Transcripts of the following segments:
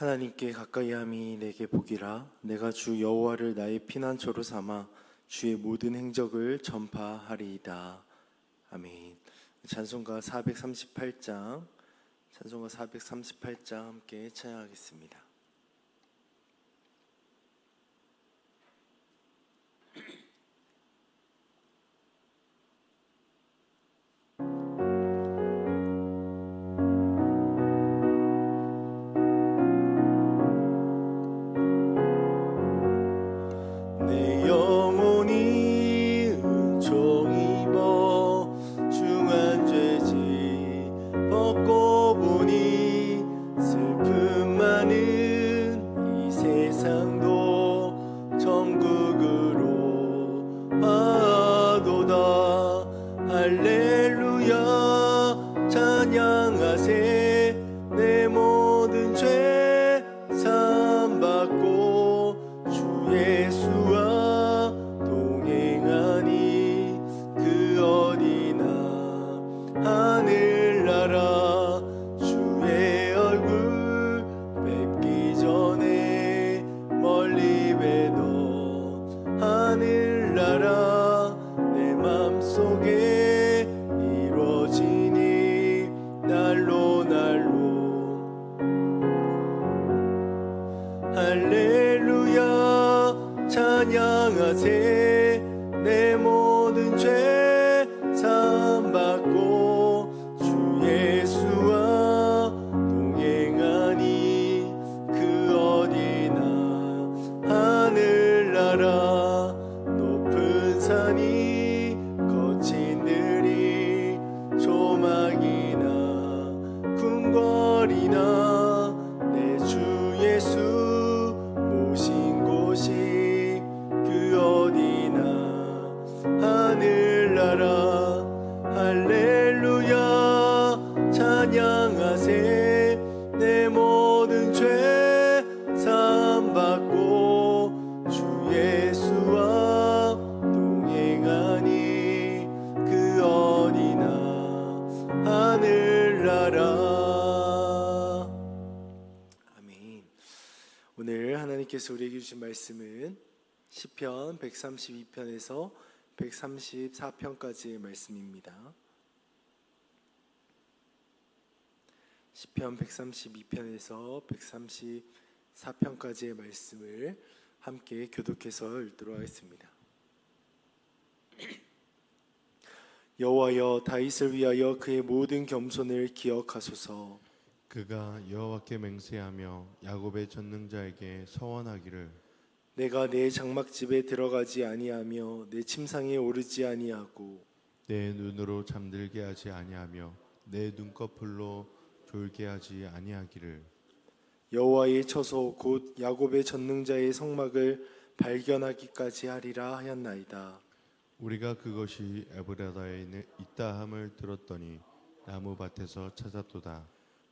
하나님께 가까이함이 내게 복이라 내가 주 여호와를 나의 피난처로 삼아 주의 모든 행적을 전파하리이다. 아멘. 찬송가 438장 찬송가 438장 함께 찬양하겠습니다. 할렐루야 찬양하세 하나님께서 우리에게 주신 말씀은 시편 132편에서 134편까지의 말씀입니다. 시편 132편에서 134편까지의 말씀을 함께 교독해서 읽도록 하겠습니다. 여호와여 다윗을 위하여 그의 모든 겸손을 기억하소서. 그가 여호와께 맹세하며 야곱의 전능자에게 서원하기를. 내가 내 장막집에 들어가지 아니하며 내 침상에 오르지 아니하고 내 눈으로 잠들게 하지 아니하며 내 눈꺼풀로 졸게 하지 아니하기를. 여호와의 처소 곧 야곱의 전능자의 성막을 발견하기까지 하리라 하였나이다. 우리가 그것이 에브라다에 있다 함을 들었더니 나무 밭에서 찾았도다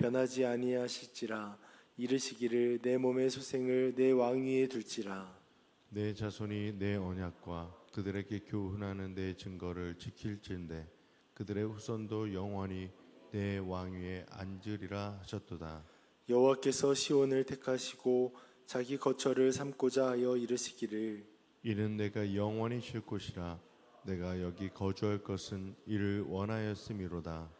변하지 아니하실지라 이르시기를 내 몸의 소생을 내 왕위에 둘지라. 내 자손이 내 언약과 그들에게 교훈하는 내 증거를 지킬진대 그들의 후손도 영원히 내 왕위에 앉으리라 하셨도다. 여호와께서 시온을 택하시고 자기 거처를 삼고자 하여 이르시기를. 이는 내가 영원히 쉴 곳이라 내가 여기 거주할 것은 이를 원하였음이로다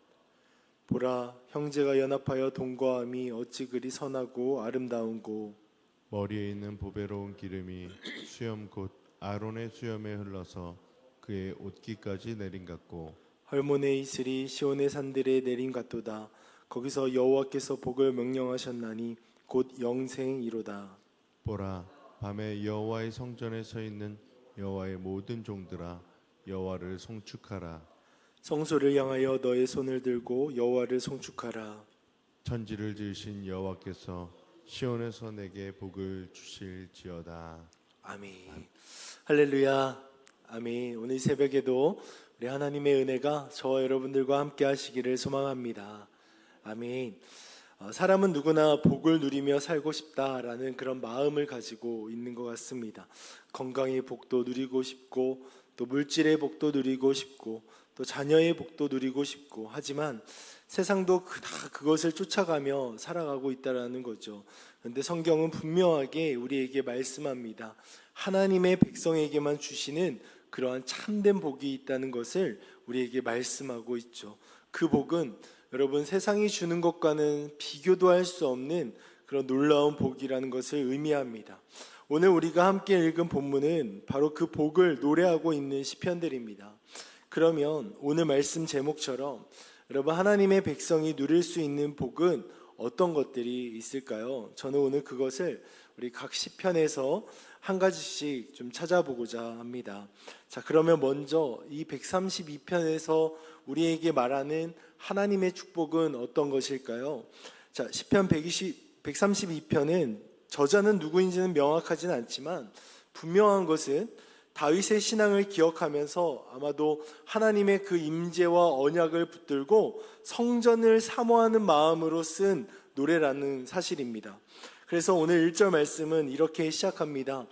보라 형제가 연합하여 동거함이 어찌 그리 선하고 아름다운고? 머리에 있는 보배로운 기름이 수염 곧 아론의 수염에 흘러서 그의 옷깃까지 내린 같고 헐몬의 이슬이 시온의 산들에 내린 같도다. 거기서 여호와께서 복을 명령하셨나니 곧 영생이로다. 보라 밤에 여호와의 성전에 서 있는 여호와의 모든 종들아 여호와를 송축하라 성소를 향하여 너의 손을 들고 여호와를 송축하라 천지를 지으신 여호와께서 시온에서 내게 복을 주실지어다 아멘. 할렐루야. 아멘. 오늘 새벽에도 우리 하나님의 은혜가 저와 여러분들과 함께 하시기를 소망합니다. 아멘. 어, 사람은 누구나 복을 누리며 살고 싶다라는 그런 마음을 가지고 있는 것 같습니다. 건강의 복도 누리고 싶고 또 물질의 복도 누리고 싶고 또 자녀의 복도 누리고 싶고 하지만 세상도 그- 다 그것을 쫓아가며 살아가고 있다라는 거죠. 그런데 성경은 분명하게 우리에게 말씀합니다. 하나님의 백성에게만 주시는 그러한 참된 복이 있다는 것을 우리에게 말씀하고 있죠. 그 복은 여러분 세상이 주는 것과는 비교도 할 수 없는 그런 놀라운 복이라는 것을 의미합니다. 오늘 우리가 함께 읽은 본문은 바로 그 복을 노래하고 있는 시편들입니다. 그러면 오늘 말씀 제목처럼 여러분 하나님의 백성이 누릴 수 있는 복은 어떤 것들이 있을까요? 저는 오늘 그것을 우리 각 시편에서 한 가지씩 좀 찾아보고자 합니다. 자, 그러면 먼저 이 132편에서 우리에게 말하는 하나님의 축복은 어떤 것일까요? 자, 시편 120, 132편은 저자는 누구인지는 명확하지는 않지만 분명한 것은 다윗의 신앙을 기억하면서 아마도 하나님의 그 임재와 언약을 붙들고 성전을 사모하는 마음으로 쓴 노래라는 사실입니다. 그래서 오늘 1절 말씀은 이렇게 시작합니다.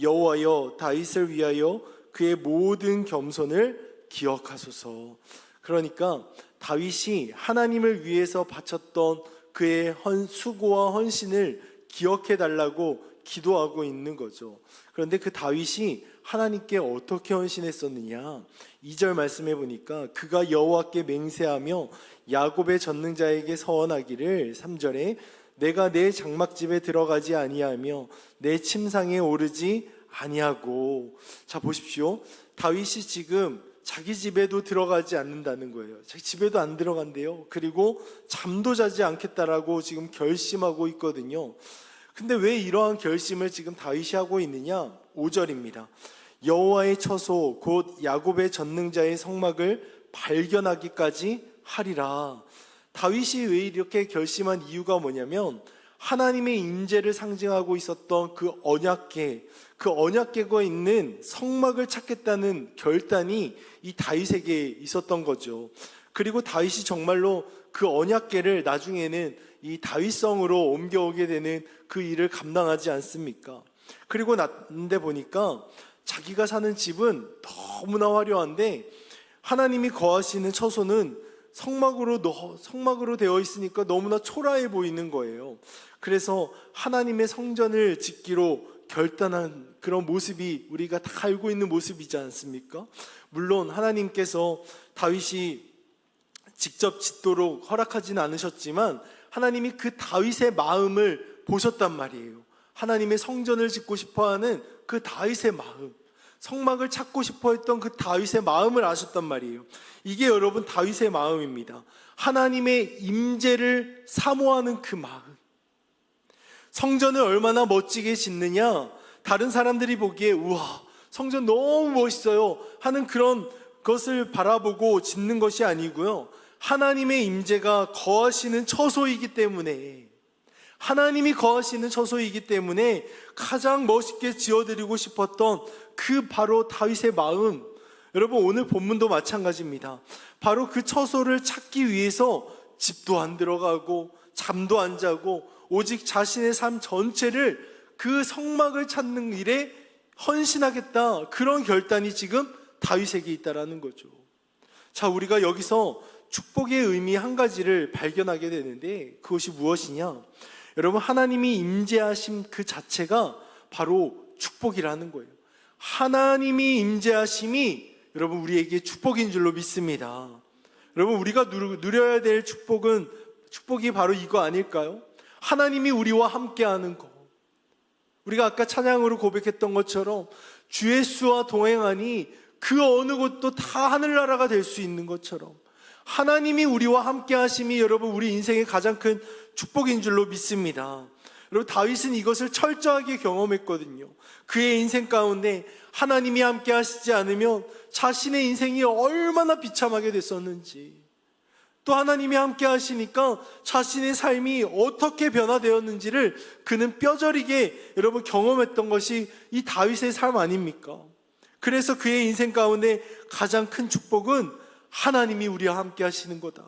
여호와여 다윗을 위하여 그의 모든 겸손을 기억하소서. 그러니까 다윗이 하나님을 위해서 바쳤던 그의 헌, 수고와 헌신을 기억해 달라고 기도하고 있는 거죠. 그런데 그 다윗이 하나님께 어떻게 헌신했었느냐? 2절 말씀해 보니까 그가 여호와께 맹세하며 야곱의 전능자에게 서원하기를 3절에 내가 내 장막집에 들어가지 아니하며 내 침상에 오르지 아니하고 자 보십시오. 다윗이 지금 자기 집에도 들어가지 않는다는 거예요. 자기 집에도 안 들어간대요. 그리고 잠도 자지 않겠다라고 지금 결심하고 있거든요. 근데 왜 이러한 결심을 지금 다윗이 하고 있느냐? 5절입니다. 여호와의 처소 곧 야곱의 전능자의 성막을 발견하기까지 하리라. 다윗이 왜 이렇게 결심한 이유가 뭐냐면 하나님의 임재를 상징하고 있었던 그 언약계, 그 언약계가 있는 성막을 찾겠다는 결단이 이 다윗에게 있었던 거죠. 그리고 다윗이 정말로 그 언약계를 나중에는 이 다윗성으로 옮겨오게 되는 그 일을 감당하지 않습니까? 그리고 났는데 보니까 자기가 사는 집은 너무나 화려한데 하나님이 거하시는 처소는 성막으로 너, 성막으로 되어 있으니까 너무나 초라해 보이는 거예요. 그래서 하나님의 성전을 짓기로 결단한 그런 모습이 우리가 다 알고 있는 모습이지 않습니까? 물론 하나님께서 다윗이 직접 짓도록 허락하지는 않으셨지만 하나님이 그 다윗의 마음을 보셨단 말이에요. 하나님의 성전을 짓고 싶어 하는 그 다윗의 마음, 성막을 찾고 싶어 했던 그 다윗의 마음을 아셨단 말이에요. 이게 여러분 다윗의 마음입니다. 하나님의 임재를 사모하는 그 마음. 성전을 얼마나 멋지게 짓느냐? 다른 사람들이 보기에 우와 성전 너무 멋있어요 하는 그런 것을 바라보고 짓는 것이 아니고요. 하나님의 임재가 거하시는 처소이기 때문에 하나님이 거하시는 처소이기 때문에 가장 멋있게 지어드리고 싶었던 그 바로 다윗의 마음. 여러분 오늘 본문도 마찬가지입니다. 바로 그 처소를 찾기 위해서 집도 안 들어가고 잠도 안 자고 오직 자신의 삶 전체를 그 성막을 찾는 일에 헌신하겠다. 그런 결단이 지금 다윗에게 있다라는 거죠. 자, 우리가 여기서 축복의 의미 한 가지를 발견하게 되는데 그것이 무엇이냐? 여러분 하나님이 임재하심 그 자체가 바로 축복이라는 거예요. 하나님이 임재하심이 여러분 우리에게 축복인 줄로 믿습니다. 여러분 우리가 누려- 누려야 될 축복은 축복이 바로 이거 아닐까요? 하나님이 우리와 함께하는 거. 우리가 아까 찬양으로 고백했던 것처럼 주 예수와 동행하니 그 어느 곳도 다 하늘나라가 될 수 있는 것처럼 하나님이 우리와 함께 하심이 여러분 우리 인생의 가장 큰 축복인 줄로 믿습니다. 여러분 다윗은 이것을 철저하게 경험했거든요. 그의 인생 가운데 하나님이 함께 하시지 않으면 자신의 인생이 얼마나 비참하게 됐었는지 또 하나님이 함께 하시니까 자신의 삶이 어떻게 변화되었는지를 그는 뼈저리게 여러분 경험했던 것이 이 다윗의 삶 아닙니까? 그래서 그의 인생 가운데 가장 큰 축복은 하나님이 우리와 함께 하시는 거다.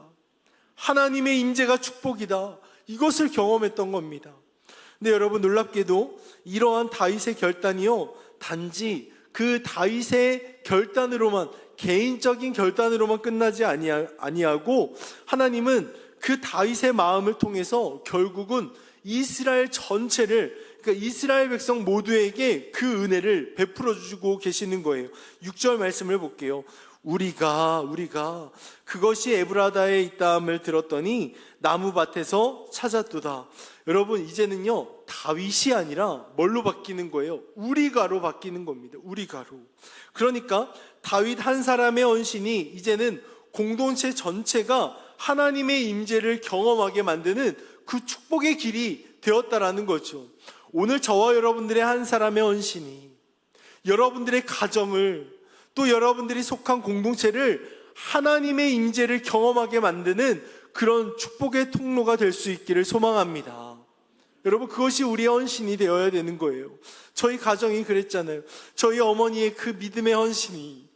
하나님의 임재가 축복이다. 이것을 경험했던 겁니다. 근데 여러분 놀랍게도 이러한 다윗의 결단이요 단지 그 다윗의 결단으로만 개인적인 결단으로만 끝나지 아니하- 아니하고 하나님은 그 다윗의 마음을 통해서 결국은 이스라엘 전체를 그러니까 이스라엘 백성 모두에게 그 은혜를 베풀어 주고 계시는 거예요. 6절 말씀을 볼게요. 우리가 우리가 그것이 에브라다에 있다함을 들었더니 나무밭에서 찾았도다. 여러분 이제는요 다윗이 아니라 뭘로 바뀌는 거예요? 우리가로 바뀌는 겁니다. 우리가로. 그러니까 다윗 한 사람의 헌신이 이제는 공동체 전체가 하나님의 임재를 경험하게 만드는 그 축복의 길이 되었다라는 거죠. 오늘 저와 여러분들의 한 사람의 헌신이 여러분들의 가정을 또 여러분들이 속한 공동체를 하나님의 임재를 경험하게 만드는 그런 축복의 통로가 될 수 있기를 소망합니다. 여러분 그것이 우리의 헌신이 되어야 되는 거예요. 저희 가정이 그랬잖아요. 저희 어머니의 그 믿음의 헌신이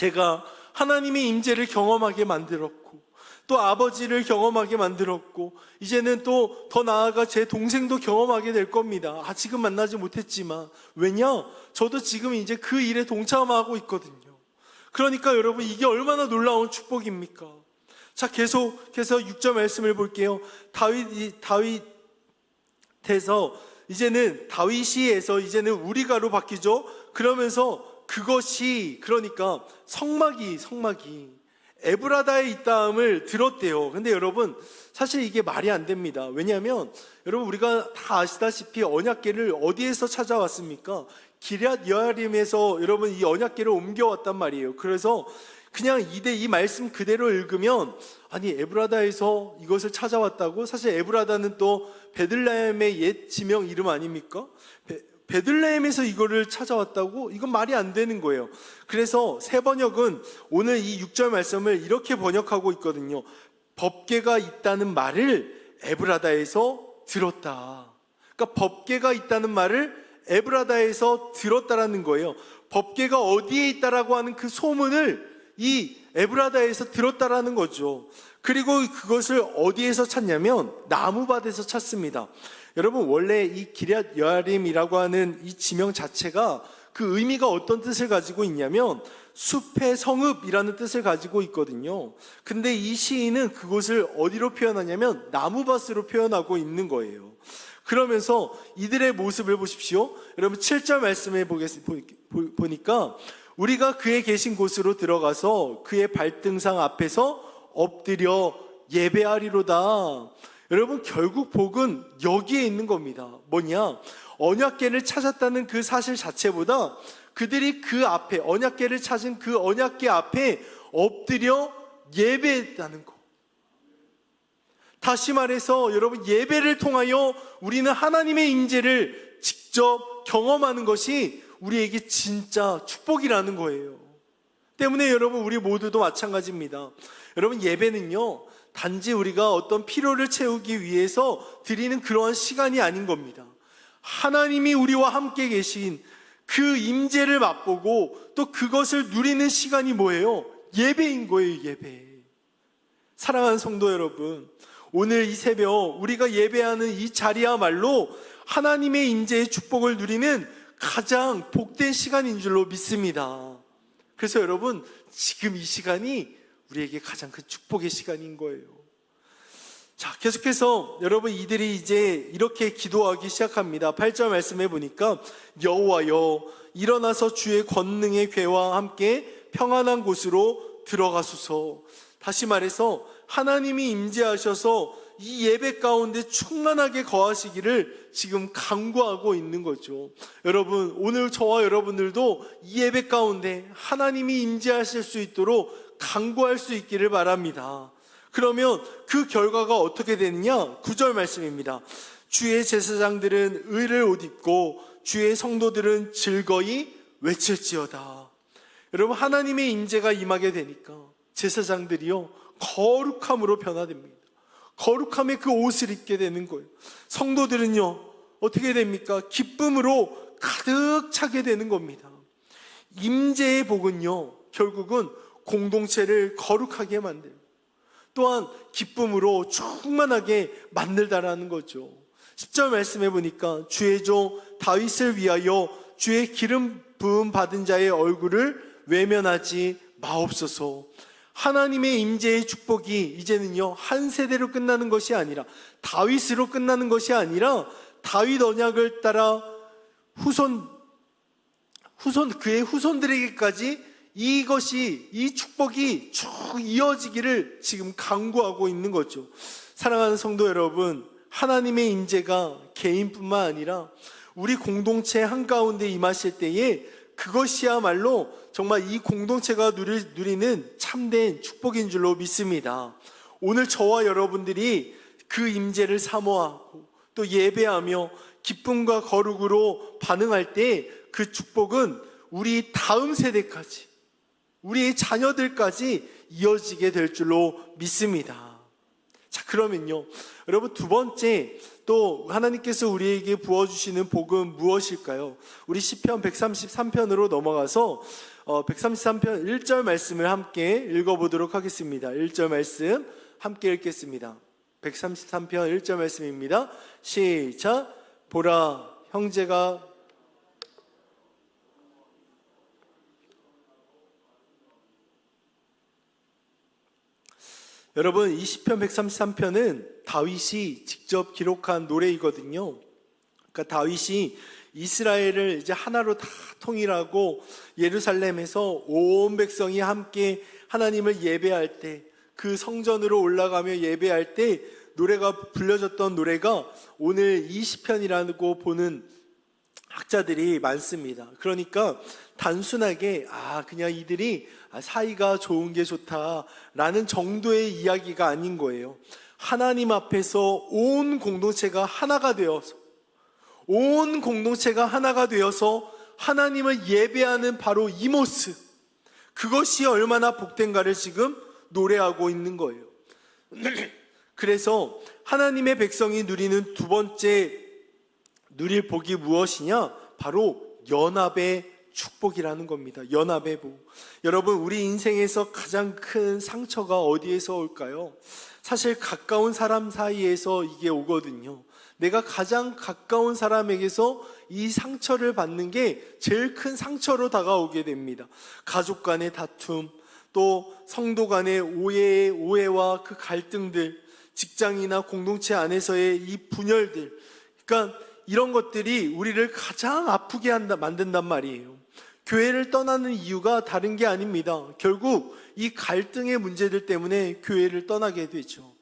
제가 하나님의 임재를 경험하게 만들었고 또 아버지를 경험하게 만들었고 이제는 또 더 나아가 제 동생도 경험하게 될 겁니다. 아 지금 만나지 못했지만 왜냐? 저도 지금 이제 그 일에 동참하고 있거든요. 그러니까 여러분 이게 얼마나 놀라운 축복입니까? 자 계속해서 6절 말씀을 볼게요. 다윗이 다윗에서 이제는 다윗이에서 이제는 우리가로 바뀌죠. 그러면서 그것이 그러니까 성막이 성막이 에브라다에 있다함을 들었대요. 근데 여러분 사실 이게 말이 안 됩니다. 왜냐하면 여러분 우리가 다 아시다시피 언약궤를 어디에서 찾아왔습니까? 기럇 여아림에서 여러분 이 언약궤를 옮겨왔단 말이에요. 그래서 그냥 이대 이 말씀 그대로 읽으면 아니 에브라다에서 이것을 찾아왔다고 사실 에브라다는 또 베들레헴의 옛 지명 이름 아닙니까? 베- 베들레헴에서 이거를 찾아왔다고 이건 말이 안 되는 거예요. 그래서 새 번역은 오늘 이 6절 말씀을 이렇게 번역하고 있거든요. 법계가 있다는 말을 에브라다에서 들었다. 그러니까 법계가 있다는 말을 에브라다에서 들었다라는 거예요. 법계가 어디에 있다라고 하는 그 소문을 이 에브라다에서 들었다라는 거죠. 그리고 그것을 어디에서 찾냐면 나무밭에서 찾습니다. 여러분 원래 이 기럇 여아림이라고 하는 이 지명 자체가 그 의미가 어떤 뜻을 가지고 있냐면 숲의 성읍이라는 뜻을 가지고 있거든요. 근데 이 시인은 그곳을 어디로 표현하냐면 나무밭으로 표현하고 있는 거예요. 그러면서 이들의 모습을 보십시오. 여러분 7절 말씀에 보겠, 보, 보- 보니까 우리가 그의 계신 곳으로 들어가서 그의 발등상 앞에서 엎드려 예배하리로다. 여러분 결국 복은 여기에 있는 겁니다. 뭐냐? 언약궤를 찾았다는 그 사실 자체보다 그들이 그 앞에 언약궤를 찾은 그 언약궤 앞에 엎드려 예배했다는 거. 다시 말해서 여러분 예배를 통하여 우리는 하나님의 임재를 직접 경험하는 것이 우리에게 진짜 축복이라는 거예요. 때문에 여러분 우리 모두도 마찬가지입니다. 여러분 예배는요 단지 우리가 어떤 필요를 채우기 위해서 드리는 그러한 시간이 아닌 겁니다. 하나님이 우리와 함께 계신 그 임재를 맛보고 또 그것을 누리는 시간이 뭐예요? 예배인 거예요, 예배. 사랑하는 성도 여러분, 오늘 이 새벽 우리가 예배하는 이 자리야말로 하나님의 임재의 축복을 누리는 가장 복된 시간인 줄로 믿습니다. 그래서 여러분, 지금 이 시간이 우리에게 가장 큰 축복의 시간인 거예요. 자, 계속해서 여러분 이들이 이제 이렇게 기도하기 시작합니다. 8절 말씀해 보니까 여호와여 일어나서 주의 권능의 괴와 함께 평안한 곳으로 들어가소서. 다시 말해서 하나님이 임재하셔서 이 예배 가운데 충만하게 거하시기를 지금 강구하고 있는 거죠. 여러분, 오늘 저와 여러분들도 이 예배 가운데 하나님이 임재하실 수 있도록 강구할 수 있기를 바랍니다. 그러면 그 결과가 어떻게 되느냐? 구절 말씀입니다. 주의 제사장들은 의를 옷 입고 주의 성도들은 즐거이 외칠지어다. 여러분 하나님의 임재가 임하게 되니까 제사장들이요 거룩함으로 변화됩니다. 거룩함의 그 옷을 입게 되는 거예요. 성도들은요 어떻게 됩니까? 기쁨으로 가득 차게 되는 겁니다. 임재의 복은요 결국은 공동체를 거룩하게 만들고 또한 기쁨으로 충만하게 만들다라는 거죠. 10절 말씀해 보니까 주의 종 다윗을 위하여 주의 기름 부음 받은 자의 얼굴을 외면하지 마옵소서. 하나님의 임재의 축복이 이제는요 한 세대로 끝나는 것이 아니라 다윗으로 끝나는 것이 아니라 다윗 언약을 따라 후손 후손 그의 후손들에게까지 이것이 이 축복이 쭉 이어지기를 지금 강구하고 있는 거죠. 사랑하는 성도 여러분, 하나님의 임재가 개인뿐만 아니라 우리 공동체 한가운데 임하실 때에 그것이야말로 정말 이 공동체가 누리, 누리는 참된 축복인 줄로 믿습니다. 오늘 저와 여러분들이 그 임재를 사모하고 또 예배하며 기쁨과 거룩으로 반응할 때 그 축복은 우리 다음 세대까지 우리의 자녀들까지 이어지게 될 줄로 믿습니다. 자, 그러면요. 여러분 두 번째 또 하나님께서 우리에게 부어 주시는 복은 무엇일까요? 우리 시편 133편으로 넘어가서 어, 133편 1절 말씀을 함께 읽어 보도록 하겠습니다. 1절 말씀 함께 읽겠습니다. 133편 1절 말씀입니다. 시작. 보라 형제가 여러분, 이 시편 133편은 다윗이 직접 기록한 노래이거든요. 그러니까 다윗이 이스라엘을 이제 하나로 다 통일하고 예루살렘에서 온 백성이 함께 하나님을 예배할 때 그 성전으로 올라가며 예배할 때 노래가 불려졌던 노래가 오늘 이 시편이라고 보는 학자들이 많습니다. 그러니까 단순하게 아 그냥 이들이 아, 사이가 좋은 게 좋다라는 정도의 이야기가 아닌 거예요. 하나님 앞에서 온 공동체가 하나가 되어서 온 공동체가 하나가 되어서 하나님을 예배하는 바로 이 모습 그것이 얼마나 복된가를 지금 노래하고 있는 거예요. 그래서 하나님의 백성이 누리는 두 번째 누릴 복이 무엇이냐? 바로 연합의 축복이라는 겁니다. 연합의 복. 여러분, 우리 인생에서 가장 큰 상처가 어디에서 올까요? 사실 가까운 사람 사이에서 이게 오거든요. 내가 가장 가까운 사람에게서 이 상처를 받는 게 제일 큰 상처로 다가오게 됩니다. 가족 간의 다툼, 또 성도 간의 오해, 오해와 그 갈등들, 직장이나 공동체 안에서의 이 분열들. 그러니까 이런 것들이 우리를 가장 아프게 한다, 만든단 말이에요. 교회를 떠나는 이유가 다른 게 아닙니다. 결국 이 갈등의 문제들 때문에 교회를 떠나게 되죠.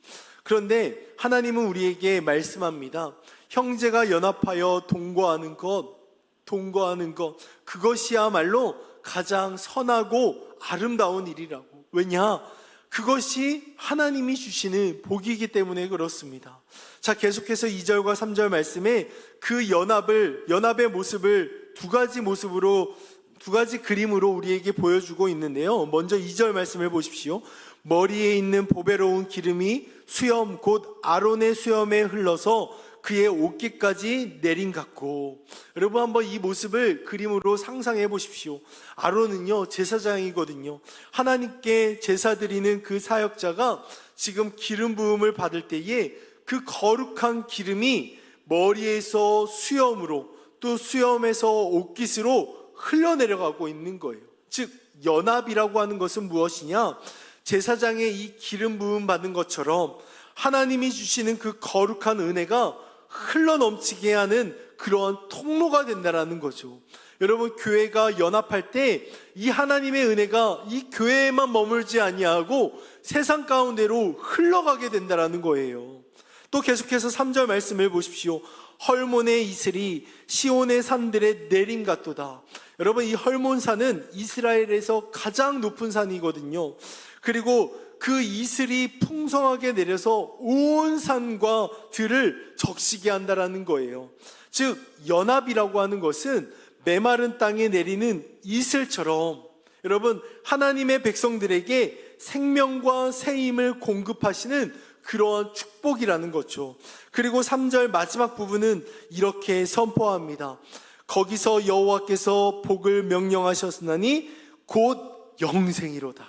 그런데 하나님은 우리에게 말씀합니다. 형제가 연합하여 동거하는 것, 동거하는 것, 그것이야말로 가장 선하고 아름다운 일이라고. 왜냐? 그것이 하나님이 주시는 복이기 때문에 그렇습니다. 자, 계속해서 2절과 3절 말씀에 그 연합을, 연합의 모습을 두 가지 모습으로, 두 가지 그림으로 우리에게 보여주고 있는데요. 먼저 2절 말씀을 보십시오. 머리에 있는 보배로운 기름이 수염, 곧 아론의 수염에 흘러서 그의 옷깃까지 내린 같고 여러분 한번 이 모습을 그림으로 상상해 보십시오. 아론은요 제사장이거든요. 하나님께 제사 드리는 그 사역자가 지금 기름 부음을 받을 때에 그 거룩한 기름이 머리에서 수염으로 또 수염에서 옷깃으로 흘러내려가고 있는 거예요. 즉 연합이라고 하는 것은 무엇이냐? 제사장의 이 기름 부음 받은 것처럼 하나님이 주시는 그 거룩한 은혜가 흘러 넘치게 하는 그러한 통로가 된다라는 거죠. 여러분 교회가 연합할 때 이 하나님의 은혜가 이 교회에만 머물지 아니하고 세상 가운데로 흘러가게 된다라는 거예요. 또 계속해서 3절 말씀을 보십시오. 헐몬의 이슬이 시온의 산들의 내림 같도다. 여러분 이 헐몬산은 이스라엘에서 가장 높은 산이거든요. 그리고 그 이슬이 풍성하게 내려서 온 산과 들을 적시게 한다라는 거예요. 즉 연합이라고 하는 것은 메마른 땅에 내리는 이슬처럼 여러분 하나님의 백성들에게 생명과 새 힘을 공급하시는 그러한 축복이라는 거죠. 그리고 3절 마지막 부분은 이렇게 선포합니다. 거기서 여호와께서 복을 명령하셨으니 곧 영생이로다.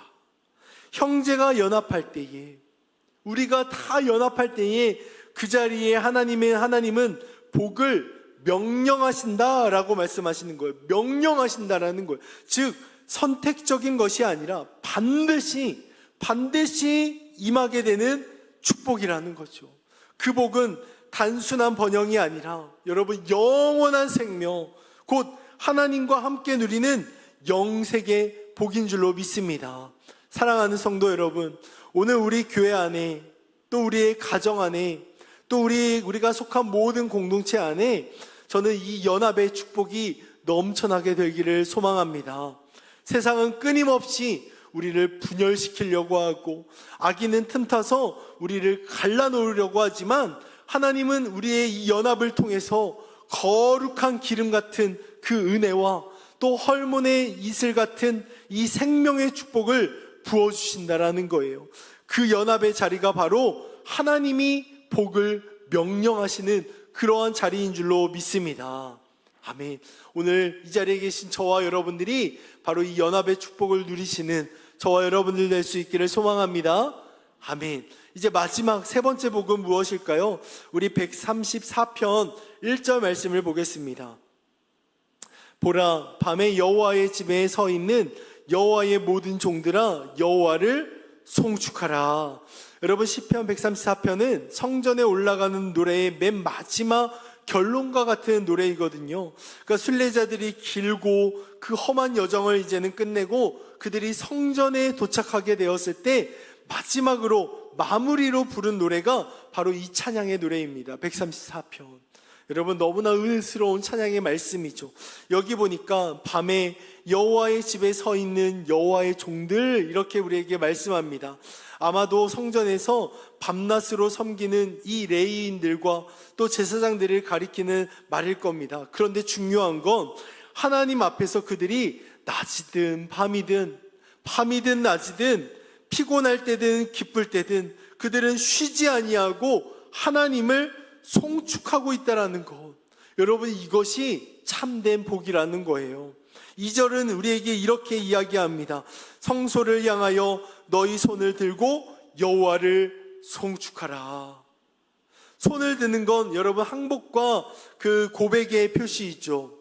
형제가 연합할 때에 우리가 다 연합할 때에 그 자리에 하나님의 하나님은 복을 명령하신다라고 말씀하시는 거예요. 명령하신다라는 거예요. 즉 선택적인 것이 아니라 반드시 반드시 임하게 되는 축복이라는 거죠. 그 복은 단순한 번영이 아니라 여러분 영원한 생명 곧 하나님과 함께 누리는 영색의 복인 줄로 믿습니다. 사랑하는 성도 여러분, 오늘 우리 교회 안에 또 우리의 가정 안에 또 우리 우리가 속한 모든 공동체 안에 저는 이 연합의 축복이 넘쳐나게 되기를 소망합니다. 세상은 끊임없이 우리를 분열시키려고 하고 악인은 틈타서 우리를 갈라놓으려고 하지만 하나님은 우리의 이 연합을 통해서 거룩한 기름 같은 그 은혜와 또 헐몬의 이슬 같은 이 생명의 축복을 부어주신다라는 거예요. 그 연합의 자리가 바로 하나님이 복을 명령하시는 그러한 자리인 줄로 믿습니다. 아멘. 오늘 이 자리에 계신 저와 여러분들이 바로 이 연합의 축복을 누리시는 저와 여러분들 될 수 있기를 소망합니다. 아멘. 이제 마지막 세 번째 복은 무엇일까요? 우리 134편 1절 말씀을 보겠습니다. 보라 밤에 여호와의 집에 서 있는 여호와의 모든 종들아 여호와를 송축하라. 여러분 시편 134편은 성전에 올라가는 노래의 맨 마지막 결론과 같은 노래이거든요. 그러니까 순례자들이 길고 그 험한 여정을 이제는 끝내고 그들이 성전에 도착하게 되었을 때 마지막으로 마무리로 부른 노래가 바로 이 찬양의 노래입니다. 134편. 여러분 너무나 은혜스러운 찬양의 말씀이죠. 여기 보니까 밤에 여호와의 집에 서 있는 여호와의 종들 이렇게 우리에게 말씀합니다. 아마도 성전에서 밤낮으로 섬기는 이 레이인들과 또 제사장들을 가리키는 말일 겁니다. 그런데 중요한 건 하나님 앞에서 그들이 낮이든 밤이든 밤이든 낮이든 피곤할 때든 기쁠 때든 그들은 쉬지 아니하고 하나님을 송축하고 있다라는 것. 여러분 이것이 참된 복이라는 거예요. 2절은 우리에게 이렇게 이야기합니다. 성소를 향하여 너희 손을 들고 여호와를 송축하라. 손을 드는 건 여러분 항복과 그 고백의 표시이죠.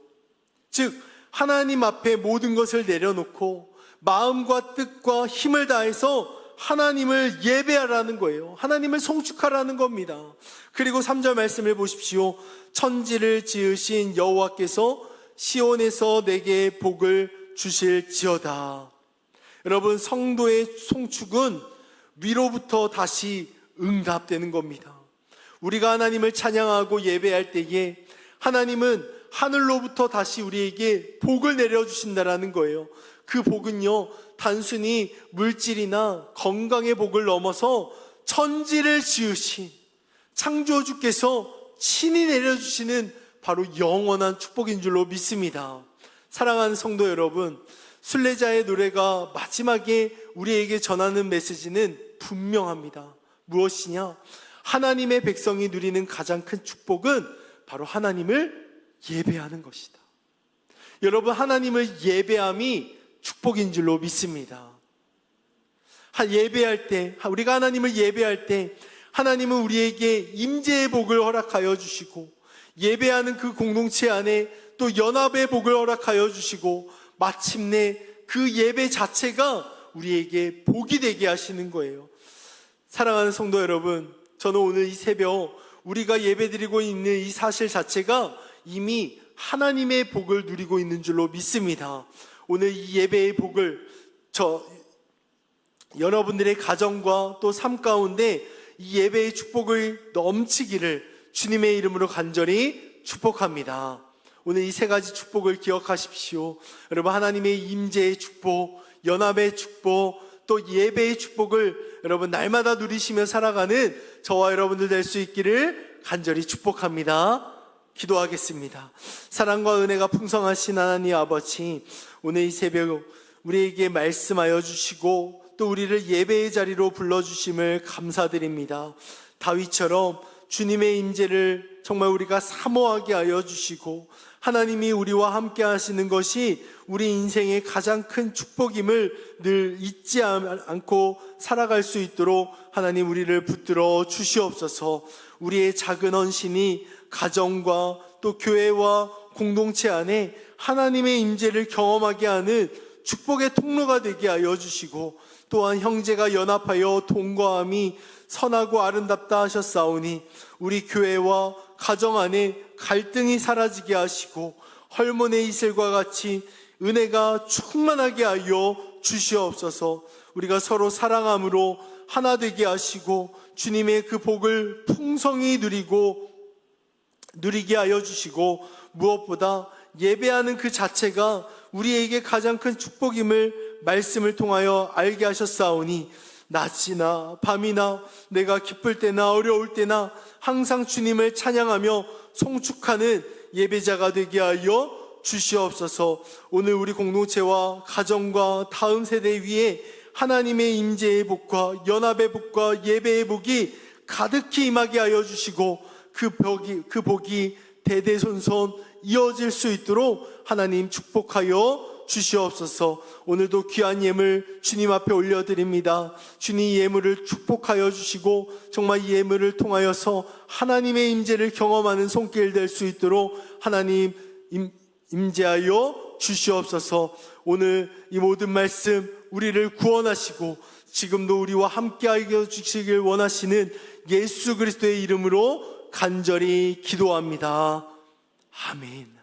즉 하나님 앞에 모든 것을 내려놓고 마음과 뜻과 힘을 다해서 하나님을 예배하라는 거예요. 하나님을 송축하라는 겁니다. 그리고 3절 말씀을 보십시오. 천지를 지으신 여호와께서 시온에서 내게 복을 주실지어다. 여러분 성도의 송축은 위로부터 다시 응답되는 겁니다. 우리가 하나님을 찬양하고 예배할 때에 하나님은 하늘로부터 다시 우리에게 복을 내려주신다라는 거예요. 그 복은요, 단순히 물질이나 건강의 복을 넘어서 천지를 지으신 창조주께서 친히 내려주시는 바로 영원한 축복인 줄로 믿습니다. 사랑하는 성도 여러분, 순례자의 노래가 마지막에 우리에게 전하는 메시지는 분명합니다. 무엇이냐? 하나님의 백성이 누리는 가장 큰 축복은 바로 하나님을 예배하는 것이다. 여러분, 하나님을 예배함이 축복인 줄로 믿습니다. 한 예배할 때, 우리가 하나님을 예배할 때, 하나님은 우리에게 임재의 복을 허락하여 주시고, 예배하는 그 공동체 안에 또 연합의 복을 허락하여 주시고, 마침내 그 예배 자체가 우리에게 복이 되게 하시는 거예요. 사랑하는 성도 여러분, 저는 오늘 이 새벽 우리가 예배드리고 있는 이 사실 자체가 이미 하나님의 복을 누리고 있는 줄로 믿습니다. 오늘 이 예배의 복을 저 여러분들의 가정과 또 삶 가운데 이 예배의 축복을 넘치기를 주님의 이름으로 간절히 축복합니다. 오늘 이 세 가지 축복을 기억하십시오. 여러분 하나님의 임재의 축복, 연합의 축복, 또 예배의 축복을 여러분 날마다 누리시며 살아가는 저와 여러분들 될 수 있기를 간절히 축복합니다. 기도하겠습니다. 사랑과 은혜가 풍성하신 하나님 아버지, 오늘 이 새벽 우리에게 말씀하여 주시고 또 우리를 예배의 자리로 불러 주심을 감사드립니다. 다윗처럼 주님의 임재를 정말 우리가 사모하게 하여 주시고 하나님이 우리와 함께 하시는 것이 우리 인생의 가장 큰 축복임을 늘 잊지 않고 살아갈 수 있도록 하나님 우리를 붙들어 주시옵소서 우리의 작은 헌신이 가정과 또 교회와 공동체 안에 하나님의 임재를 경험하게 하는 축복의 통로가 되게 하여 주시고 또한 형제가 연합하여 동거함이 선하고 아름답다 하셨사오니 우리 교회와 가정 안에 갈등이 사라지게 하시고 헐몬의 이슬과 같이 은혜가 충만하게 하여 주시옵소서. 우리가 서로 사랑함으로 하나 되게 하시고 주님의 그 복을 풍성히 누리고 누리게 하여 주시고 무엇보다 예배하는 그 자체가 우리에게 가장 큰 축복임을 말씀을 통하여 알게 하셨사오니 낮이나 밤이나 내가 기쁠 때나 어려울 때나 항상 주님을 찬양하며 송축하는 예배자가 되게 하여 주시옵소서. 오늘 우리 공동체와 가정과 다음 세대 위에 하나님의 임재의 복과 연합의 복과 예배의 복이 가득히 임하게 하여 주시고 그 벽이 그 복이 대대손손 이어질 수 있도록 하나님 축복하여 주시옵소서. 오늘도 귀한 예물 주님 앞에 올려드립니다. 주님 이 예물을 축복하여 주시고 정말 이 예물을 통하여서 하나님의 임재를 경험하는 손길 될 수 있도록 하나님 임, 임재하여 주시옵소서. 오늘 이 모든 말씀 우리를 구원하시고 지금도 우리와 함께하여 주시길 원하시는 예수 그리스도의 이름으로 간절히 기도합니다. 아멘.